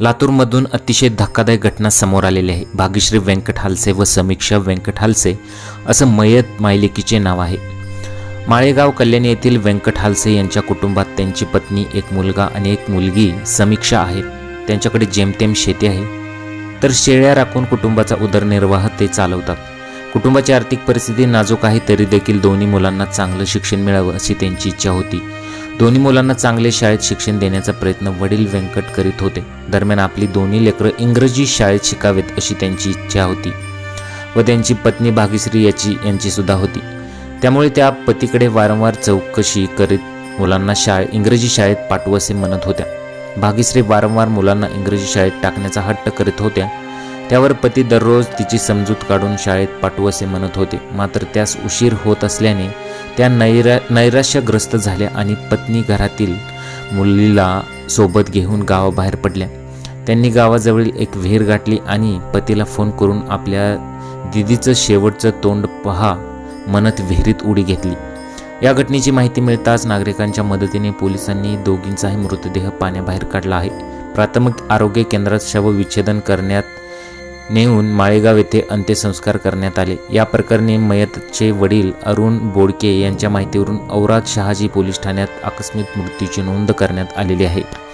लातूरमधून अतिशय धक्कादायक घटना समोर आलेली आहे. भाग्यश्री व्यंकट हालसे व समीक्षा व्यंकट हालसे असं मयत मायलेकीचे नाव आहे. माळेगाव कल्याणी येथील व्यंकट हालसे यांच्या कुटुंबात त्यांची पत्नी एक मुलगा आणि एक मुलगी समीक्षा आहे. त्यांच्याकडे जेमतेम शेती आहे. तर शेळ्या राखून कुटुंबाचा उदरनिर्वाह ते चालवतात. कुटुंबाची आर्थिक परिस्थिती नाजूक आहे तरी देखील दोन्ही मुलांना चांगलं शिक्षण मिळावं अशी त्यांची इच्छा होती. दोन्ही मुलांना चांगले शाळेत शिक्षण देण्याचा प्रयत्न वडील व्यंकट करीत होते. दरम्यान आपली दोन्ही लेकरं इंग्रजी शाळेत शिकावेत अशी त्यांची इच्छा होती व त्यांची पत्नी भाग्यश्री याची यांची सुद्धा होती. त्यामुळे त्या पतीकडे वारंवार चौकशी करीत मुलांना शाळे इंग्रजी शाळेत पाठवू असे म्हणत होत्या. भाग्यश्री वारंवार मुलांना इंग्रजी शाळेत टाकण्याचा हट्ट करीत होत्या. त्यावर पती दररोज तिची समजूत काढून शाळेत पाठवू असे म्हणत होते. मात्र त्यास उशीर होत असल्याने त्या नैरा नैराश्यग्रस्त झाल्या आणि पत्नी घरातील मुलीला सोबत घेऊन गावाबाहेर पडल्या. त्यांनी गावाजवळील एक विहीर गाठली आणि पतीला फोन करून आपल्या दिदीचं शेवटचं तोंड पहा म्हणत विहिरीत उडी घेतली. या घटनेची माहिती मिळताच नागरिकांच्या मदतीने पोलिसांनी दोघींचाही मृतदेह पाण्याबाहेर काढला आहे. प्राथमिक आरोग्य केंद्रात शवविच्छेदन करण्यात नेऊन माळेगाव येथे अंत्यसंस्कार करण्यात आले. या प्रकरणी मयतचे वडील अरुण बोडके यांच्या माहितीवरून औराद शहाजी पोलीस ठाण्यात आकस्मिक मृत्यूची नोंद करण्यात आलेली आहे.